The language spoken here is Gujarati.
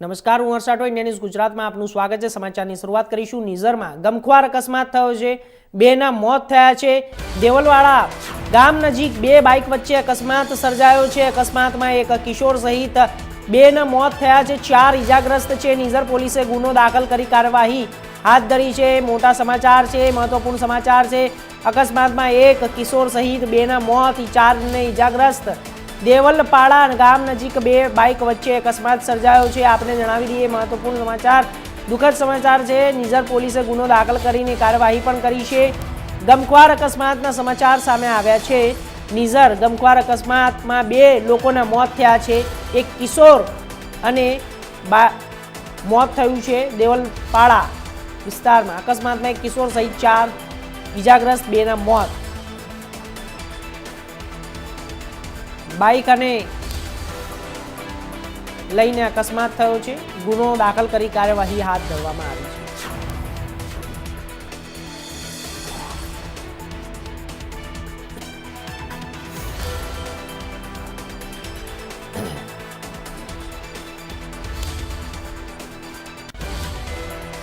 નમસ્કાર, હું હર્ષાટો ઇન્ડિયા ન્યૂઝ ગુજરાતમાં આપનું સ્વાગત છે. સમાચારની શરૂઆત કરીશું. નિઝરમાં ગમખ્વાર અકસ્માત થયો છે. બેના મોત થયા છે. દેવલવાડા ગામ નજીક બે બાઇક વચ્ચે અકસ્માત સર્જાયો છે. અકસ્માતમાં એક કિશોર સહિત બેના મોત થયા છે. ચાર ઇજાગ્રસ્ત છે. નિઝર પોલીસે ગુનો દાખલ કરી કાર્યવાહી હાથ ધરી છે. મોટા સમાચાર છે, મહત્વપૂર્ણ સમાચાર છે. અકસ્માતમાં એક કિશોર સહિત બેના મોત ચારને ઇજાગ્રસ્ત દેવલપાડા ગામ નજીક બે બાઇક વચ્ચે અકસ્માત સર્જાયો છે. આપને જણાવી દઈએ, મહત્વપૂર્ણ સમાચાર. દુઃખદ સમાચાર છે, નિઝર પોલીસે ગુનો દાખલ કરીને કાર્યવાહી પણ કરી છે. ગમખ્વાર અકસ્માતના સમાચાર સામે આવ્યા છે. નિઝર ગમખ્વાર અકસ્માતમાં બે લોકોના મોત થયા છે. એક કિશોર અને બા મોત થયું છે દેવલપાડા વિસ્તારમાં. અકસ્માતમાં એક કિશોર સહિત ચાર ઇજાગ્રસ્ત બેના મોત બાઇક અને લઈને અકસ્માત થયો છે. ગુનો દાખલ કરી કાર્યવાહી હાથ ધરવામાં આવી છે.